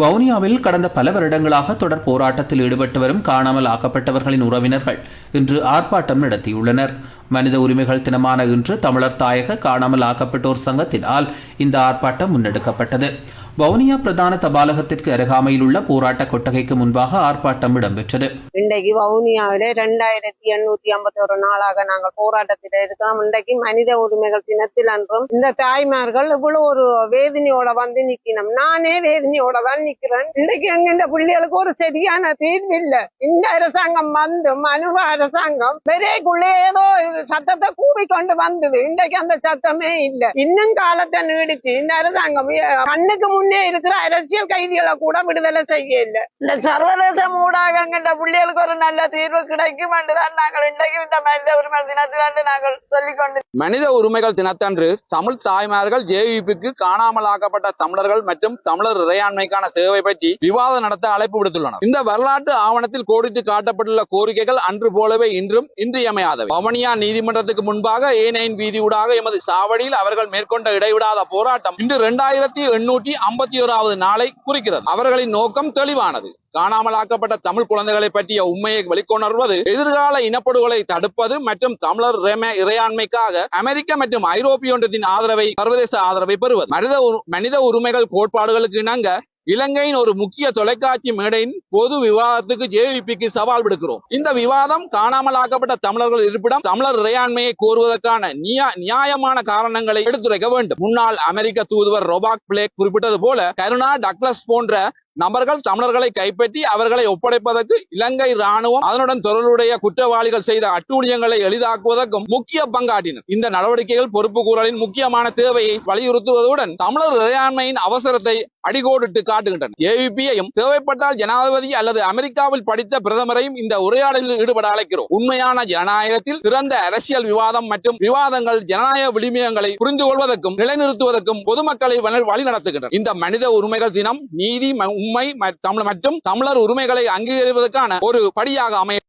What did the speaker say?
வவுனியாவில் கடந்த பல வருடங்களாக தொடர் போராட்டத்தில் ஈடுபட்டு வரும் காணாமல் ஆக்கப்பட்டவர்களின் உறவினர்கள் இன்று ஆர்ப்பாட்டம் நடத்தியுள்ளனர். மனித உரிமைகள் தினமான இன்று தமிழர் தாயக காணாமல் ஆக்கப்பட்டோர் சங்கத்தினால் இந்த ஆர்ப்பாட்டம் முன்னெடுக்கப்பட்டது. வவுனியா பிரதான தபாலகத்திற்கு அருகாமையில் உள்ள போராட்ட கொட்டகைக்கு முன்பாக ஆர்ப்பாட்டம் இடம்பெற்றது. இன்றைக்கு வவுனியாவிலே இரண்டாயிரத்தி எண்ணூத்தி ஐம்பத்தி ஒரு நாளாக நாங்கள் போராட்டத்தில் இருக்கிறோம். இன்றைக்கு மனித உரிமைகள் தினத்தில் அன்றும் இந்த தாய்மார்கள் இவ்வளவு ஒரு வேதனையோட வந்து நிக்கணும். நானே வேதனையோட தான் நிக்கிறேன். இன்றைக்கு எங்க இந்த பிள்ளைகளுக்கு ஒரு சரியான தீர்வு இல்லை. இந்த அரசாங்கம் வந்து மனுவ அரசாங்கம் பெரியக்குள்ளே ஏதோ இது சட்டத்தை கூறிக்கொண்டு வந்தது. இன்றைக்கு அந்த சட்டமே இல்லை. இன்னும் காலத்தை நீடிச்சு இந்த அரசாங்கம் கண்ணுக்கு முன் முன்னே இருக்கிற அரசியல் கைதிகளை கூட விடுதலை செய்ய இல்லை இந்த சர்வதேச ஊடகங்கிற பிள்ளைகளுக்கு ஒரு நல்ல தீர்வு கிடைக்கும் என்றுதான் நாங்கள் இன்றைக்கு இந்த மனித உரிமை தினத்திலிருந்து நாங்கள் சொல்லிக்கொண்டு மனித உரிமைகள் தினத்தன்று தமிழ் தாய்மார்கள் ஜேவிபிக்கு காணாமலாக்கப்பட்ட தமிழர்கள் மற்றும் தமிழர் இறையாண்மைக்கான சேவை பற்றி விவாதம் நடத்த அழைப்பு விடுத்துள்ளனர். இந்த வரலாற்று ஆவணத்தில் கோடிட்டு காட்டப்பட்டுள்ள கோரிக்கைகள் அன்று போலவே இன்றும் இன்றியமையாதவை. பவனியா நீதிமன்றத்துக்கு முன்பாக ஏனையின் வீதியூடாக எமது சாவடியில் அவர்கள் மேற்கொண்ட இடைவிடாத போராட்டம் இன்று இரண்டாயிரத்தி எண்ணூற்றி ஐம்பத்தி ஓராவது நாளை குறிக்கிறது. அவர்களின் நோக்கம் தெளிவானது. காணாமலாக்கப்பட்ட தமிழ் குழந்தைகளை பற்றிய உண்மையை வெளிக்கொணர்வது எதிர்கால இனப்படுகொலை தடுப்பது மற்றும் தமிழர் இறையாண்மைக்காக அமெரிக்க மற்றும் ஐரோப்பிய ஒன்றியத்தின் ஆதரவை சர்வதேச ஆதரவை பெறுவது. மனித உரு- மனித உரிமைகள் கோட்பாடுகளுக்கு இணங்க இலங்கையின் ஒரு முக்கிய தொலைக்காட்சி மேடையின் பொது விவாதத்துக்கு ஜேவிபிக்கு சவால் விடுக்கிறோம். இந்த விவாதம் காணாமலாக்கப்பட்ட தமிழர்கள் இருப்பிடம் தமிழர் இறையாண்மையை கோருவதற்கான நியா- நியாயமான காரணங்களை எடுத்துரைக்க வேண்டும். முன்னாள் அமெரிக்க தூதுவர் ரொபாக் பிளேக் குறிப்பிட்டது போல கருணா டக்ளஸ் போன்ற நபர்கள் தமிழர்களை கைப்பற்றி அவர்களை ஒப்படைப்பதற்கு இலங்கை ராணுவம் அதனுடன் தொடர்புடைய குற்றவாளிகள் செய்த அட்டூழியங்களை எளிதாக்குவதற்கும் முக்கிய பங்காற்றினர். இந்த நடவடிக்கைகள் பொறுப்பு கூறலின் முக்கியமான தேவையை வலியுறுத்துவதுடன் தமிழர் இறையாண்மையின் அவசரத்தை அடிகோடிட்டு காட்டுகின்றன ஏவிபியையும் தேவைப்பட்டால் ஜனாதிபதி அல்லது அமெரிக்காவில் படித்த பிரதமரையும் இந்த உரையாடலில் ஈடுபட அழைக்கிறோம். உண்மையான ஜனநாயகத்தில் சிறந்த அரசியல் விவாதம் மற்றும் விவாதங்கள் ஜனநாயக விளிமியங்களை புரிந்து கொள்வதற்கும் நிலைநிறுத்துவதற்கும் பொதுமக்களை வழி- வழிநடத்துகின்றன இந்த மனித உரிமைகள் தினம் நீதி ம- உண்மை தமிழ் மற்றும் தமிழர் உரிமைகளை அங்கீகரிப்பதற்கான ஒரு படியாக அமைய